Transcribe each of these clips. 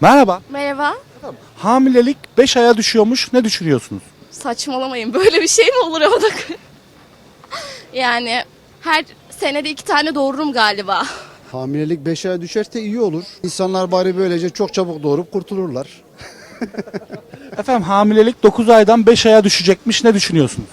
Merhaba. Merhaba. Hamilelik 5 aya düşüyormuş. Ne düşünüyorsunuz? Saçmalamayın. Böyle bir şey mi olur havada? yani her senede iki tane doğururum galiba. Hamilelik 5 aya düşerse iyi olur. İnsanlar bari böylece çok çabuk doğurup kurtulurlar. Efendim hamilelik 9 aydan 5 aya düşecekmiş. Ne düşünüyorsunuz?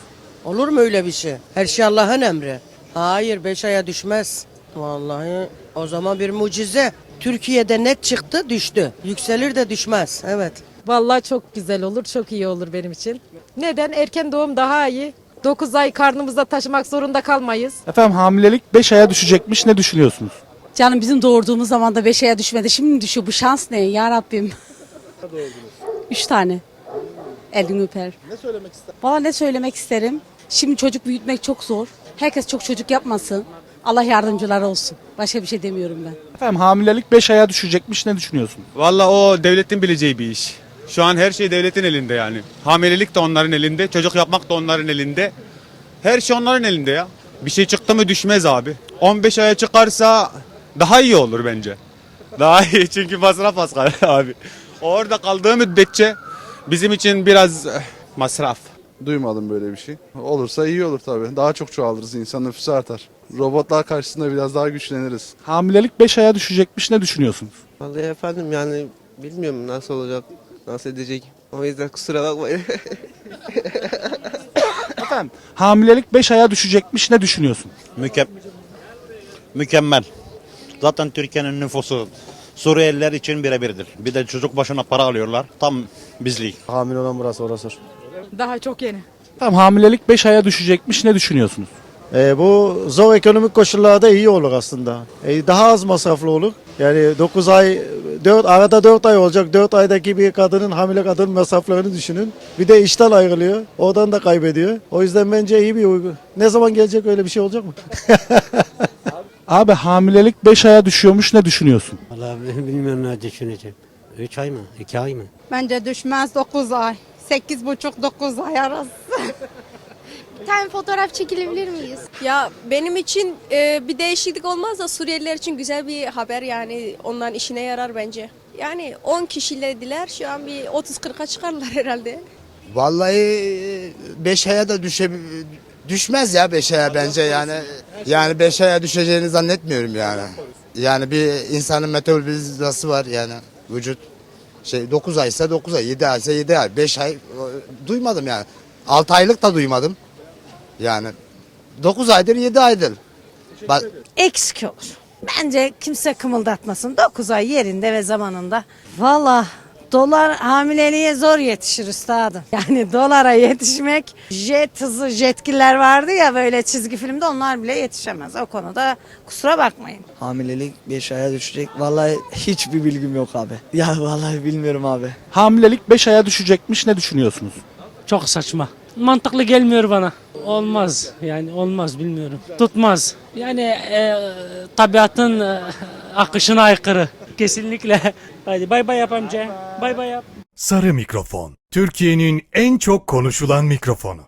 Olur mu öyle bir şey? Her şey Allah'ın emri. Hayır beş aya düşmez. Vallahi o zaman bir mucize. Türkiye'de net çıktı düştü. Yükselir de düşmez. Evet. Vallahi çok güzel olur, çok iyi olur benim için. Neden? Erken doğum daha iyi. 9 ay karnımızda taşımak zorunda kalmayız. Efendim hamilelik 5 aya düşecekmiş. Ne düşünüyorsunuz? Canım bizim doğurduğumuz zaman da 5 aya düşmedi. Şimdi mi düşüyor? Bu şans ne ya Rabbim? Üç tane. Elini öper. Ne söylemek ister? Valla ne söylemek isterim? Şimdi çocuk büyütmek çok zor. Herkes çok çocuk yapmasın. Allah yardımcıları olsun. Başka bir şey demiyorum ben. Efendim hamilelik 5 aya düşecekmiş. Ne düşünüyorsunuz? Valla o devletin bileceği bir iş. Şu an her şey devletin elinde yani. Hamilelik de onların elinde, çocuk yapmak da onların elinde. Her şey onların elinde ya. Bir şey çıktı mı düşmez abi. 15 aya çıkarsa daha iyi olur bence. Daha iyi çünkü masraf az abi. Orada kaldığı müddetçe bizim için biraz eh, masraf. Duymadım böyle bir şey. Olursa iyi olur tabii. Daha çok çoğalırız, insan nüfusu artar. Robotlar karşısında biraz daha güçleniriz. Hamilelik 5 aya düşecekmiş. Ne düşünüyorsunuz? Vallahi efendim yani bilmiyorum nasıl olacak, nasıl edecek. O yüzden kusura bakmayın. Efendim hamilelik 5 aya düşecekmiş. Ne düşünüyorsun? Müke mükemmel. Zaten Türkiye'nin nüfusu Suriyeliler için birebirdir. Bir de çocuk başına para alıyorlar. Tam bizlik. Hamile olan burası orası. Daha çok yeni. Efendim hamilelik 5 aya düşecekmiş. Ne düşünüyorsunuz? E, bu zor ekonomik koşullarda iyi olur aslında. E, daha az masraflı olur. Yani 9 ay, 4, arada 4 ay olacak. 4 aydaki bir kadının, hamile kadının masraflarını düşünün. Bir de işten ayrılıyor. Oradan da kaybediyor. O yüzden bence iyi bir uygu. Ne zaman gelecek öyle bir şey olacak mı? Abi hamilelik 5 aya düşüyormuş. Ne düşünüyorsun? Vallahi bilmiyorum ne düşüneceğim. 3 ay mı? 2 ay mı? Bence düşmez 9 ay. 8,5-9 ay arası. Bir tane fotoğraf çekilebilir miyiz? Ya benim için e, bir değişiklik olmaz da Suriyeliler için güzel bir haber yani onların işine yarar bence. Yani 10 kişilediler şu an bir 30-40'a çıkarlar herhalde. Vallahi 5 aya da düşe, düşmez ya 5 aya bence yani. Yani 5 aya düşeceğini zannetmiyorum yani. Yani bir insanın metabolizması var yani vücut. Şey 9 aysa 9 ay, 7 aysa 7 ay, 5 ay duymadım yani. 6 aylık da duymadım. Yani 9 aydır 7 aydır. Bak Eksik olur. Bence kimse kımıldatmasın. 9 ay yerinde ve zamanında. Valla dolar hamileliğe zor yetişir üstadım. Yani dolara yetişmek jet hızı jetgiller vardı ya böyle çizgi filmde onlar bile yetişemez. O konuda kusura bakmayın. Hamilelik 5 aya düşecek. Vallahi hiçbir bilgim yok abi. Ya vallahi bilmiyorum abi. Hamilelik 5 aya düşecekmiş. Ne düşünüyorsunuz? Çok saçma. Mantıklı gelmiyor bana. Olmaz yani olmaz bilmiyorum. Tutmaz. Yani e, tabiatın e, akışına aykırı. Kesinlikle. Hadi bay bay yap amca. Bay bay yap. Sarı mikrofon. Türkiye'nin en çok konuşulan mikrofonu.